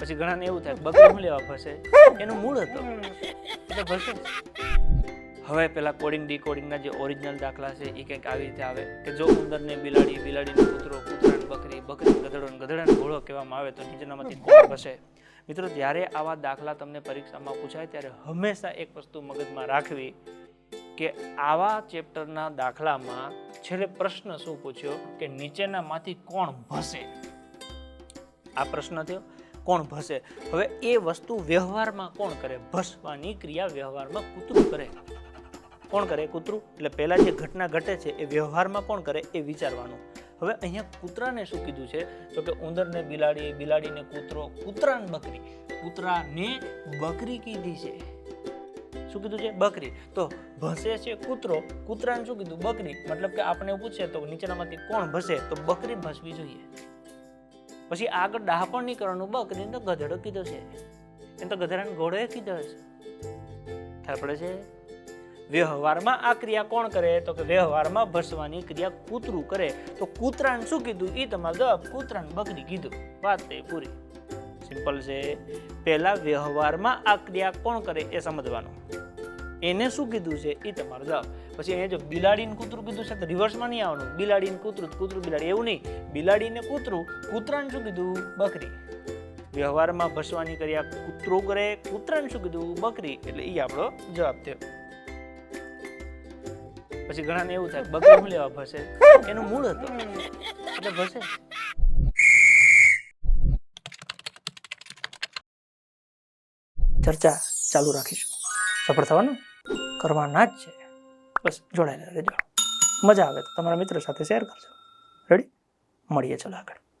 પછી ઘણાને એવું થાય બકરી શું લેવા ફસે. એનું મૂળ હતો. એટલે ભરશે હવે પેલા કોડિંગ ડીકોડિંગના જે ઓરિજિનલ દાખલા છે એ કંઈક આવી રીતે આવે. કે જો ઉંદરને બિલાડી, બિલાડીને કૂતરો, કૂતરાને બકરી બકરી ગધેડો ગધડાને ઘોડો કહેવામાં આવે તો નીચેનામાંથી કોણ ફસે. મિત્રો, જ્યારે આવા દાખલા તમને પરીક્ષામાં પૂછાય, ત્યારે હંમેશા એક વસ્તુ મગજમાં રાખવી કે આવા ચેપ્ટરના દાખલામાં છેલ્લે પ્રશ્ન શું પૂછ્યો કે નીચેનામાંથી કોણ ભસે? આ પ્રશ્ન થયો. કોણ ભસે? હવે એ વસ્તુ વ્યવહારમાં કોણ કરે? ભસવાની ક્રિયા વ્યવહારમાં કૂતરું કરે. કોણ કરે કૂતરું? એટલે પહેલાં જે ઘટના ઘટે છે એ વ્યવહારમાં કોણ કરે? એ વિચારવાનું. હવે અહીંયા કૂતરાને શું કીધું છે? તો કે ઉંદરને બિલાડી, બિલાડીને કૂતરો, કૂતરાને બકરી. કૂતરાને બકરી કીધી છે. શું કીધું છે? બકરી. તો ભસે છે કૂતરો. કૂતરાને શું કીધું? બકરી. મતલબ કે આપણે પૂછે તો નીચેનામાંથી કોણ ભસે? તો બકરી ભસવી જોઈએ. પછી આગળ ડાહપણની કરવાનું. બકરીને તો ગધેડો કીધો છે. એમ તો ગધેડાને ઘોડોએ કીધો છે. પડે છે? વ્યવહારમાં આ ક્રિયા કોણ કરે? તો કે વ્યવહારમાં ભસવાની ક્રિયા કૂતરું કરે. તો કૂતરાને શું કીધું? એ તમારે જવાબ કૂતરાને બકરી કીધું. વાત એ પૂરી. સિમ્પલ છે. પહેલાં વ્યવહારમાં આ ક્રિયા કોણ કરે એ સમજવાનું. એને શું કીધું છે? એ તમારો જવાબ. પછી અહીંયા જો બિલાડીને કૂતરું કીધું છે, તો રિવર્સમાં નહીં આવવાનું. બિલાડીને કૂતરું કૂતરું બિલાડી. એવું નહીં. બિલાડીને કૂતરું, કૂતરાને શું કીધું? બકરી. વ્યવહારમાં ભસવાની કર્યા કૂતરો કરે, કૂતરાને શું કીધું? બકરી. એટલે એ આપણો જવાબ થયો. પછી ઘણાને એવું થાય, બકરી શું લેવા ભસે? એનું મૂળ હતું. એટલે ભસે. ચર્ચા ચાલુ રાખીશું. સફળ થવાનું? કરવાના જ છે. બસ જોડાયેલા રહેજો. મજા આવે તો તમારા મિત્રો સાથે શેર કરજો. રેડી મળીએ ચલો આગળ.